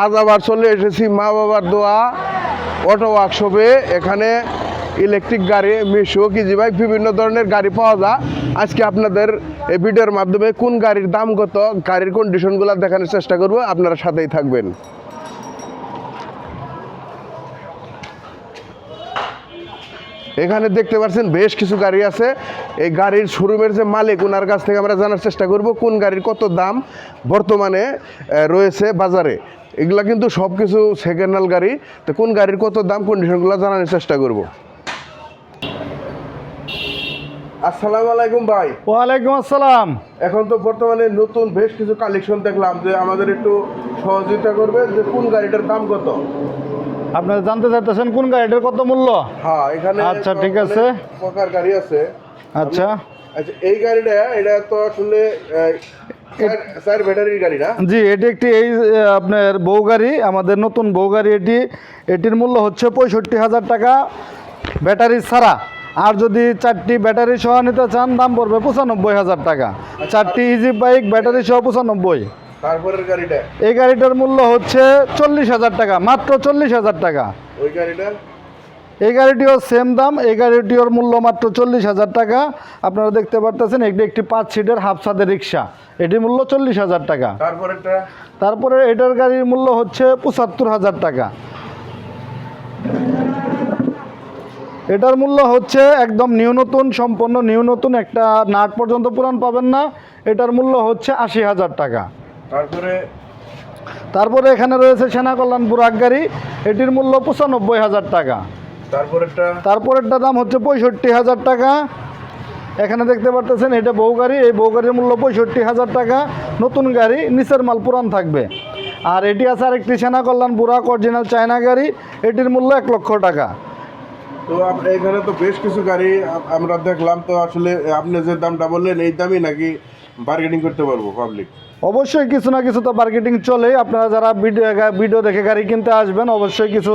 আজ আবার চলে এসেছি মা বাবার দোয়া অটো ওয়ার্কশপে। এখানে ইলেকট্রিক গাড়ি, মিশো, কিজি বাইক, বিভিন্ন ধরনের গাড়ি পাওয়া যায়। আজকে আপনাদের এই ভিডিওর মাধ্যমে কোন গাড়ির দাম কত, গাড়ির কন্ডিশনগুলো দেখানোর চেষ্টা করব, আপনারা সাথেই থাকবেন। এখানে দেখতে পাচ্ছেন বেশ কিছু গাড়ি আছে। এই গাড়ির শোরুমের যে মালিক ওনার কাছ থেকে আমরা জানার চেষ্টা করব কোন গাড়ির কত দাম বর্তমানে রয়েছে বাজারে। এগুলা কিন্তু সব কিছু সেকেন্ড হ্যান্ড গাড়ি। তো কোন গাড়ির কত দাম কন্ডিশনগুলো জানানোর চেষ্টা করব। আসসালামু আলাইকুম ভাই। ওয়ালাইকুম আসসালাম। এখন তো বর্তমানে নতুন বেশ কিছু কালেকশন দেখলাম যে আমাদের একটু সহযোগিতা করবে যে কোন গাড়িটার দাম কত। আপনারা জানতে চাইতেছেন কোন গাড়িটার কত মূল্য? হ্যাঁ এখানে আচ্ছা, ঠিক আছে। প্রকার গাড়ি আছে। আচ্ছা। আচ্ছা এই গাড়িটা এটা তো আসলে ব্যাটারির গাড়ি না? জি এটি একটি এই আপনার বউ গাড়ি আমাদের নতুন বউ গাড়ি এটি। এটির মূল্য হচ্ছে পঁয়ষট্টি হাজার টাকা ব্যাটারি ছাড়া। আর যদি চারটি ব্যাটারি সহ নিতে চান দাম পড়বে পঁচানব্বই হাজার টাকা। চারটি ইজি বাইক ব্যাটারি সহ পঁচানব্বই। তারপরের গাড়িটা? এই গাড়িটার মূল্য হচ্ছে চল্লিশ হাজার টাকা মাত্র চল্লিশ হাজার টাকা। ওই গাড়িটা? এই গাড়িটিও সেম দাম এই গাড়িটির মূল্য মাত্র চল্লিশ হাজার টাকা। আপনারা দেখতে পারতেছেন এটি একটি পাঁচ সিটের হাফ ছাদের রিক্সা এটির মূল্য চল্লিশ হাজার টাকা। তারপরে এটার গাড়ির মূল্য হচ্ছে পঁচাত্তর হাজার টাকা। এটার মূল্য হচ্ছে একদম নিউ নতুন সম্পূর্ণ নিউ নতুন একটা নাট পর্যন্ত পুরান পাবেন না। এটার মূল্য হচ্ছে আশি হাজার টাকা। তারপরে? তারপরে এখানে রয়েছে সেনা কল্যাণ বুরাক গাড়ি। এটির মূল্য পঁচানব্বই হাজার টাকা। তারপরেরটা? দাম হচ্ছে পঁয়ষট্টি হাজার টাকা। এখানে দেখতে পারতেছেন, এটা বউ গাড়ি, এই বউ গাড়ির মূল্য পঁয়ষট্টি হাজার টাকা। নতুন গাড়ি, নিচের মাল পুরান থাকবে। আর এটি আছে আরেকটি সেনা কল্যাণ বুড়া অরিজিনাল চায়না গাড়ি, এটির মূল্য এক লক্ষ টাকা। তো এখানে তো বেশ কিছু গাড়ি আমরা দেখলাম, তো আসলে আপনি যে দামটা বললেন, এই দামই নাকি বার্গেনিং করতে পারব পাবলিক অবশ্যই কিছু না কিছু তো মার্কেটিং চলেই। আপনারা যারা ভিডিও দেখে গাড়ি কিনতে আসবেন, অবশ্যই কিছু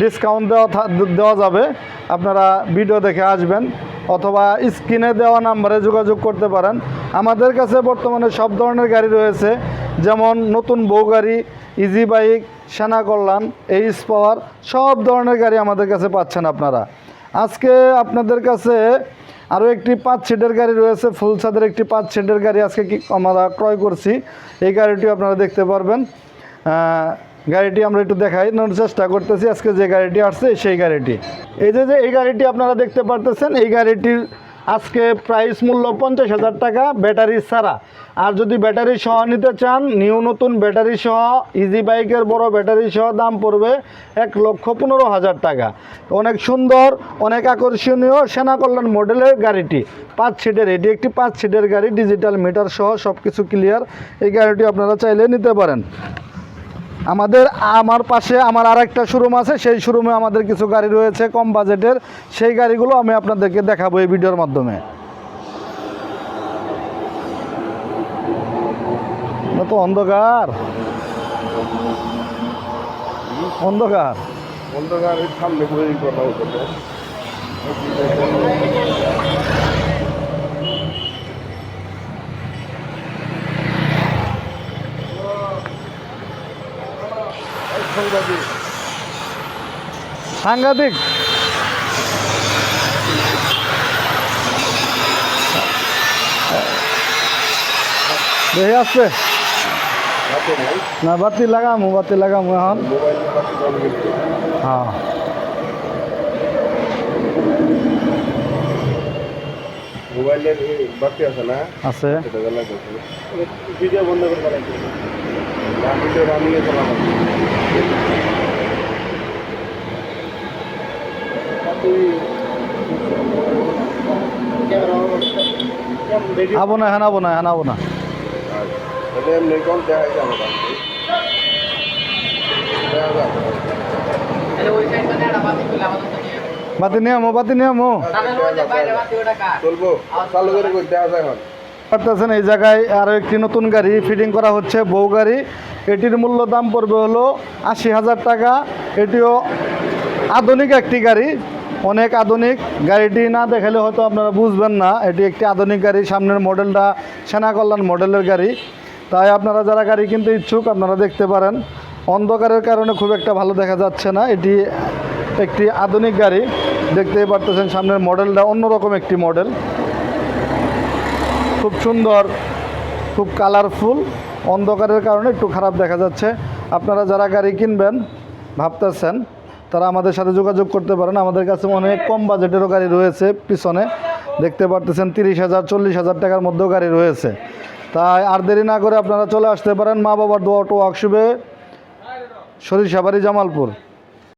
ডিসকাউন্ট দেওয়া দেওয়া যাবে। আপনারা ভিডিও দেখে আসবেন, অথবা স্ক্রিনে দেওয়া নাম্বারে যোগাযোগ করতে পারেন। আমাদের কাছে বর্তমানে সব ধরনের গাড়ি রয়েছে, যেমন নতুন বউ গাড়ি ইজি বাইক, সেনা কল্যাণ এইচ পাওয়ার সব ধরনের গাড়ি আমাদের কাছে পাচ্ছেন আপনারা। আজকে আপনাদের কাছে আরও একটি পাঁচ সিটের গাড়ি রয়েছে, ফুল ছাদের একটি পাঁচ সিটের গাড়ি আজকে কি আমরা ক্রয় করছি। এই গাড়িটি আপনারা দেখতে পারবেন। গাড়িটি আমরা একটু দেখাই, নেওয়ার চেষ্টা করতেছি। আজকে যে গাড়িটি আসছে, সেই গাড়িটি। এই যে যে এই গাড়িটি আপনারা দেখতে পারতেছেন, এই গাড়িটির আজকে প্রাইস মূল্য পঞ্চাশ হাজার টাকা ব্যাটারি ছাড়া। আর যদি ব্যাটারি সহ নিতে চান নিউ নতুন ব্যাটারি সহ ইজি বাইকের বড় ব্যাটারি সহ দাম পড়বে এক লক্ষ পনেরো হাজার টাকা। অনেক সুন্দর, অনেক আকর্ষণীয় সেনা কল্যাণ মডেলের গাড়িটি। পাঁচ সিটের এটি একটি পাঁচ সিটের গাড়ি ডিজিটাল মিটার সহ সব কিছু ক্লিয়ার এই গাড়িটি আপনারা চাইলে নিতে পারেন। আমাদের, আমার পাশে আমার আর একটা শোরুম আছে, সেই শোরুমে আমাদের কিছু গাড়ি রয়েছে কম বাজেটের সেই গাড়িগুলো আমি আপনাদেরকে দেখাবো এই ভিডিওর মাধ্যমে। তো অন্ধকার। অন্ধকার। অন্ধকার সামনে সাংঘাতিক দেখে আসছে না বাতি লাগামু বাতি লাগামু এখন। হ্যাঁ। মোবাইলের বাতি আছে না? আছে। ভিডিও বন্ধ করে আবো না এখন আবো না এখন আবো না বাতি নিয়ে আমো বাতি নিয়ে আমো চলবো। চালু করে কই দেখা এখন পারতেছেন এই জায়গায় আরও একটি নতুন গাড়ি ফিটিং করা হচ্ছে বউ গাড়ি। এটির মূল্য দাম পড়বে হলো আশি হাজার টাকা। এটিও আধুনিক একটি গাড়ি। অনেক আধুনিক। গাড়িটি না দেখালে হয়তো আপনারা বুঝবেন না। এটি একটি আধুনিক গাড়ি। সামনের মডেলটা সেনা কল্যাণ মডেলের গাড়ি। তাই আপনারা যারা গাড়ি কিনতে ইচ্ছুক, আপনারা দেখতে পারেন। অন্ধকারের কারণে খুব একটা ভালো দেখা যাচ্ছে না। এটি একটি আধুনিক গাড়ি। দেখতেই পারতেছেন সামনের মডেলটা অন্যরকম একটি মডেল। খুব সুন্দর খুব কালারফুল অন্ধকারের কারণে একটু খারাপ দেখা যাচ্ছে। আপনারা যারা গাড়ি কিনবেন, ভাবতেছেন, তারা আমাদের সাথে যোগাযোগ করতে পারেন। আমাদের কাছে অনেক কম বাজেটেরও গাড়ি রয়েছে পিছনে। দেখতে পারতেছেন তিরিশ হাজার, চল্লিশ হাজার টাকার মধ্যেও গাড়ি রয়েছে। তাই আর দেরি না করে আপনারা চলে আসতে পারেন মা বাবার দোয়া টো ওয়ার্কশপে, সরিষাবাড়ি জামালপুর।